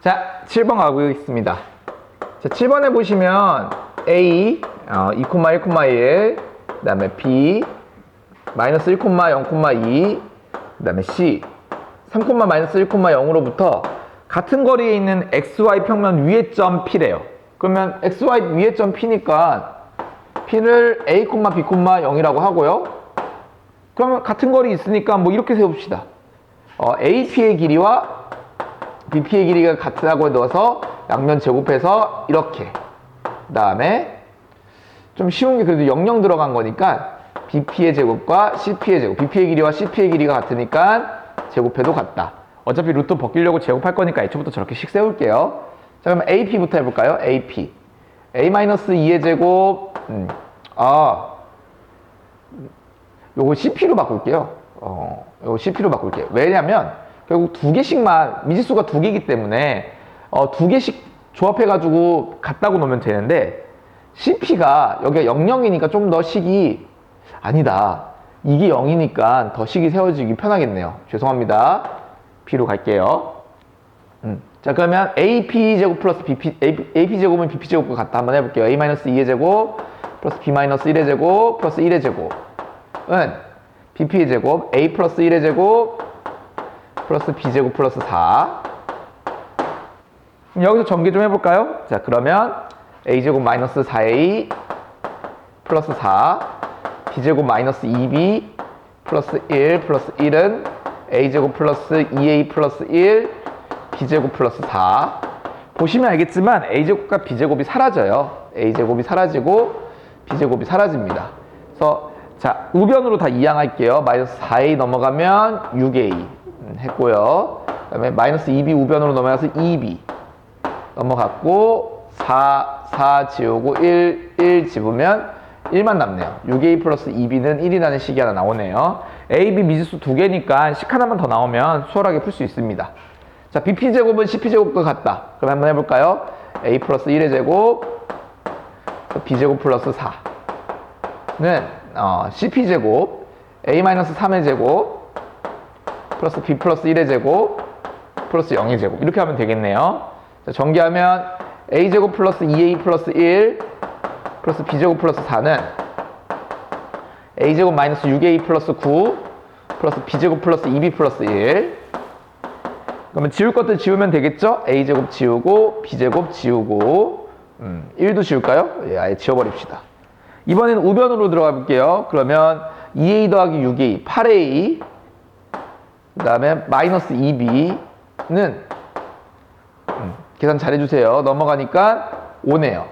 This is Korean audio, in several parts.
자, 7번 가고 있습니다. 자, 7번에 보시면 A 어, 2, 1, 1, 그 다음에 B 마이너스 1, 0,2 그 다음에 C 3, 마이너스 1, 0으로부터 같은 거리에 있는 XY 평면 위의 점 P래요. 그러면 XY 위의 점 P니까 P를 A, B, 0이라고 하고요. 그러면 같은 거리 있으니까 뭐 이렇게 세웁시다. 어, AP의 길이와 BP의 길이가 같다고 넣어서 양면 제곱해서 이렇게. 그 다음에 좀 쉬운 게 그래도 00 들어간 거니까 BP의 제곱과 CP의 제곱. BP의 길이와 CP의 길이가 같으니까 제곱해도 같다. 어차피 루트 벗기려고 제곱할 거니까 애초부터 저렇게 식 세울게요. 자 그러면 AP부터 해볼까요? AP A-2의 제곱. 음, 아. 요거 CP로 바꿀게요. 어, 요거 CP로 바꿀게요. 왜냐면 결국 두 개씩만 미지수가 두 개이기 때문에 어, 두 개씩 조합해가지고 같다고 놓으면 되는데 CP가 여기가 00이니까 좀 더 식이 아니다. 이게 0이니까 더 식이 세워지기 편하겠네요. 죄송합니다. B로 갈게요. 음. 자 그러면 AP 제곱 플러스 BP, AP 제곱은 BP 제곱과 같다 한번 해볼게요. A-2의 제곱 플러스 B-1의 제곱 플러스 1의 제곱은 BP의 제곱 A 플러스 1의 제곱 플러스 B제곱 플러스 4 그럼 여기서 전개 좀 해볼까요? 자 그러면 A제곱 마이너스 4A 플러스 4 B제곱 마이너스 2B 플러스 1 플러스 1은 A제곱 플러스 2A 플러스 1 B제곱 플러스 4 보시면 알겠지만 A제곱과 B제곱이 사라져요. A제곱이 사라지고 B제곱이 사라집니다. 그래서 자 우변으로 다 이항할게요. 마이너스 4A 넘어가면 6A 했고요 그 다음에 마이너스 2B 우변으로 넘어가서 2B 넘어갔고 4, 4 지우고 1, 1 집으면 1만 남네요. 6a 플러스 2b는 1이라는 식이 하나 나오네요. a, b 미지수 두 개니까 식 하나만 더 나오면 수월하게 풀 수 있습니다. 자, bp제곱은 cp제곱과 같다. 그럼 한번 해볼까요? a 플러스 1의 제곱 b제곱 플러스 4는 어, cp제곱 a 마이너스 3의 제곱 플러스 b 플러스 1의 제곱 플러스 0의 제곱 이렇게 하면 되겠네요. 자, 전개하면 a제곱 플러스 2a 플러스 1 플러스 b제곱 플러스 4는 a제곱 마이너스 6a 플러스 9 플러스 b제곱 플러스 2b 플러스 1 그러면 지울 것들 지우면 되겠죠? a제곱 지우고 b제곱 지우고 음, 1도 지울까요? 예, 아예 지워버립시다. 이번에는 우변으로 들어가 볼게요. 그러면 2a 더하기 6a 8a 그 다음에 마이너스 2b는 계산 잘 해주세요. 넘어가니까 5네요.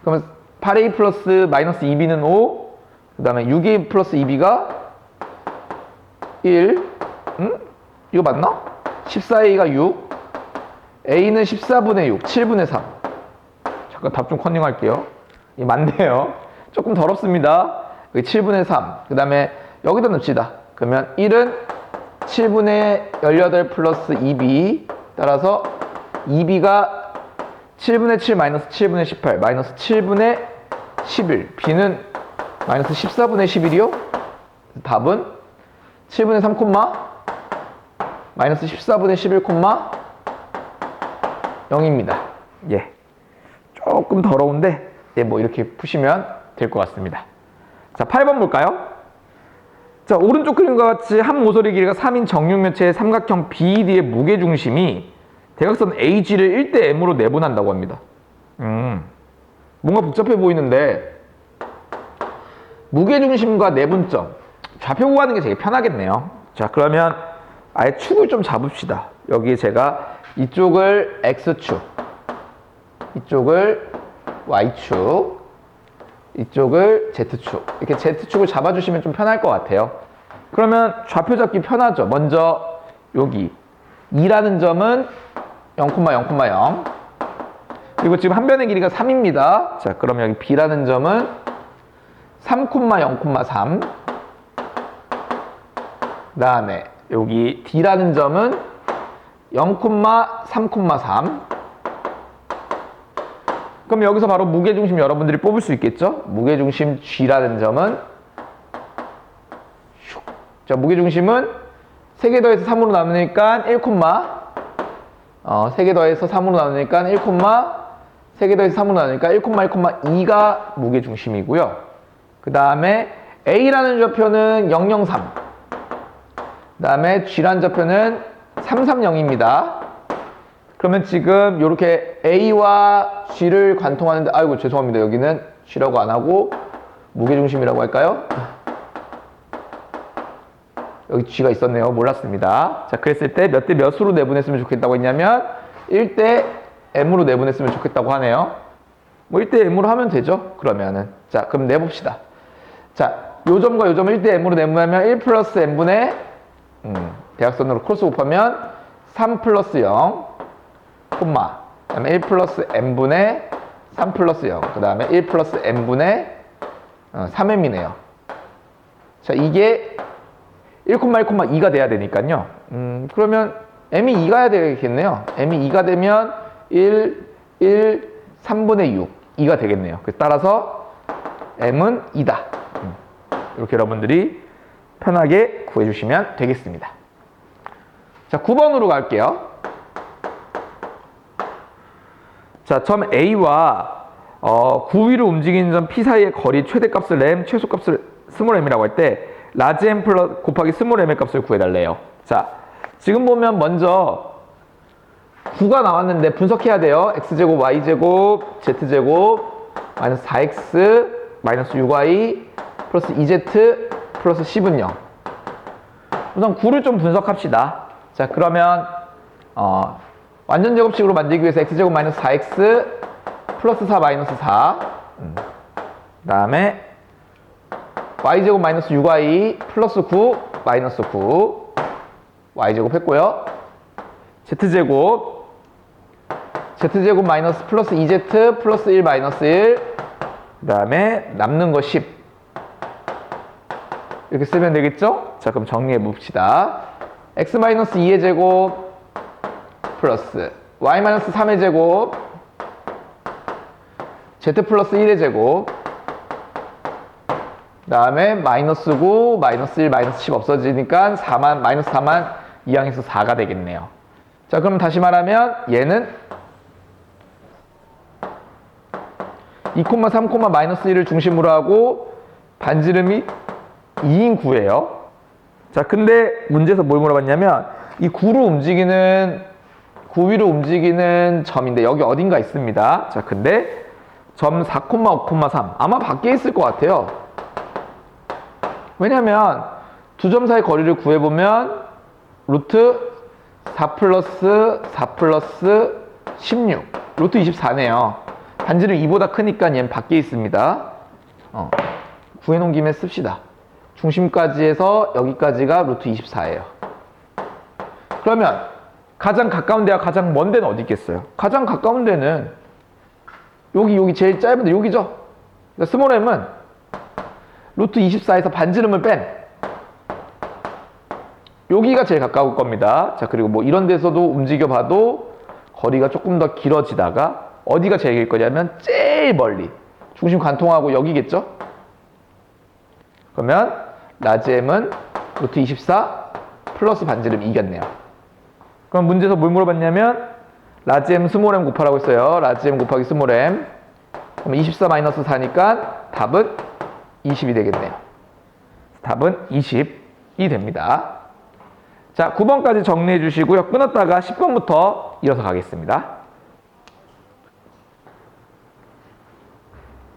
그러면 8a 플러스 마이너스 2b는 5, 그 다음에 6a 플러스 2b가 1, 음? 이거 맞나? 14a가 6, a는 14분의 6, 7분의 3. 잠깐 답 좀 컨닝 할게요. 이 맞네요. 조금 더럽습니다. 여기 7분의 3. 그 다음에 여기다 넣읍시다. 그러면 1은 7분의 18 플러스 2b 따라서 2b가 7분의 7 마이너스 7분의 18 마이너스 7분의 11 b는 마이너스 14분의 11이요? 답은 7분의 3 콤마 마이너스 14분의 11 콤마 0입니다. 예. 조금 더러운데 예, 뭐 이렇게 푸시면 될 것 같습니다. 자, 8번 볼까요? 자, 오른쪽 그림과 같이 한 모서리 길이가 3인 정육면체의 삼각형 BD의 무게중심이 대각선 AG를 1대 M으로 내분한다고 합니다. 음, 뭔가 복잡해 보이는데 무게중심과 내분점 좌표 구하는 게 되게 편하겠네요. 자, 그러면 아예 축을 좀 잡읍시다. 여기 제가 이쪽을 X축, 이쪽을 Y축, 이쪽을 Z축 이렇게 Z축을 잡아주시면 좀 편할 것 같아요. 그러면 좌표 잡기 편하죠. 먼저 여기 2라는 점은 0,0,0 그리고 지금 한 변의 길이가 3입니다. 자, 그럼 여기 B라는 점은 3,0,3그 다음에 여기 D라는 점은 0,3,3 그럼 여기서 바로 무게중심 여러분들이 뽑을 수 있겠죠? 무게중심 G라는 점은 슉. 자, 무게중심은 3개 더해서 3으로 나누니까 1, 어, 3개 더해서 3으로 나누니까 1, 3개 더해서 3으로 나누니까 1, 1,2가 무게 중심이고요. 그 다음에 A라는 좌표는 003. 그 다음에 G라는 좌표는 330입니다. 그러면 지금 이렇게 A와 G를 관통하는데, 아이고, 죄송합니다. 여기는 G라고 안 하고 무게중심이라고 할까요? 여기 G가 있었네요. 몰랐습니다. 자, 그랬을 때 몇 대 몇으로 내분했으면 좋겠다고 했냐면 1대 M으로 내분했으면 좋겠다고 하네요. 뭐 1대 M으로 하면 되죠. 그러면은. 자, 그럼 내봅시다. 자, 요 점과 요 점을 1대 M으로 내분하면 1 플러스 M분의 음, 대각선으로 크로스 곱하면 3 플러스 0, 콤마. 그 다음에 1 플러스 M분의 3 플러스 0. 그 다음에 1 플러스 M분의 어, 3M이네요. 자, 이게 1,1,2가 돼야 되니까요. 음, 그러면 m이 2가야 되겠네요. m이 2가 되면 1, 1, 3분의 6, 2가 되겠네요. 따라서 m은 2다. 음, 이렇게 여러분들이 편하게 구해주시면 되겠습니다. 자, 9번으로 갈게요. 자, 점 A와 어, 9위로 움직이는 점 P 사이의 거리 최대값을 m, 최소값을 스몰 m이라고 할 때 라지 m 플러 곱하기 스몰 m의 값을 구해달래요. 자, 지금 보면 먼저 9가 나왔는데 분석해야 돼요. x제곱, y제곱, z제곱, 마이너스 4x, 마이너스 6y, 플러스 2z, 플러스 10은 0. 우선 9를 좀 분석합시다. 자, 그러면 어, 완전 제곱식으로 만들기 위해서 x제곱 마이너스 4x 플러스 4 마이너스 4. 음. 그 다음에 y제곱 마이너스 6y 플러스 9 마이너스 9 y제곱 했고요. z제곱 z제곱 마이너스 플러스 2z 플러스 1 마이너스 1 그 다음에 남는 거 10 이렇게 쓰면 되겠죠? 자 그럼 정리해 봅시다. x 마이너스 2의 제곱 플러스 y 마이너스 3의 제곱 z 플러스 1의 제곱 그 다음에 마이너스 9, 마이너스 1, 마이너스 10 없어지니까 4만, 마이너스 4만 2항에서 4가 되겠네요. 자, 그럼 다시 말하면 얘는 2, 3, 마이너스 1을 중심으로 하고 반지름이 2인 9예요. 자, 근데 문제에서 뭘 물어봤냐면 이 9로 움직이는 9 위로 움직이는 점인데 여기 어딘가 있습니다. 자, 근데 점 4,5,3 아마 밖에 있을 것 같아요. 왜냐면 두 점 사이 거리를 구해보면 루트 4 플러스 4 플러스 16 루트 24네요. 반지름 2보다 크니까 얘는 밖에 있습니다. 어, 구해놓은 김에 씁시다. 중심까지 해서 여기까지가 루트 24예요. 그러면 가장 가까운 데와 가장 먼 데는 어디 있겠어요? 가장 가까운 데는 여기 여기 제일 짧은데 여기죠. 그러니까 스몰 m은 루트 24에서 반지름을 뺀 여기가 제일 가까울 겁니다. 자 그리고 뭐 이런 데서도 움직여 봐도 거리가 조금 더 길어지다가 어디가 제일 길 거냐면 제일 멀리 중심 관통하고 여기겠죠. 그러면 라지 m은 루트 24 플러스 반지름 이겼네요. 그럼 문제에서 뭘 물어봤냐면 라지 m 스몰 m 곱하라고 했어요. 라지 m 곱하기 스몰 m. 그럼 24 마이너스 4니까 답은 20이 되겠네요. 답은 20이 됩니다. 자, 9번까지 정리해 주시고요. 끊었다가 10번부터 이어서 가겠습니다.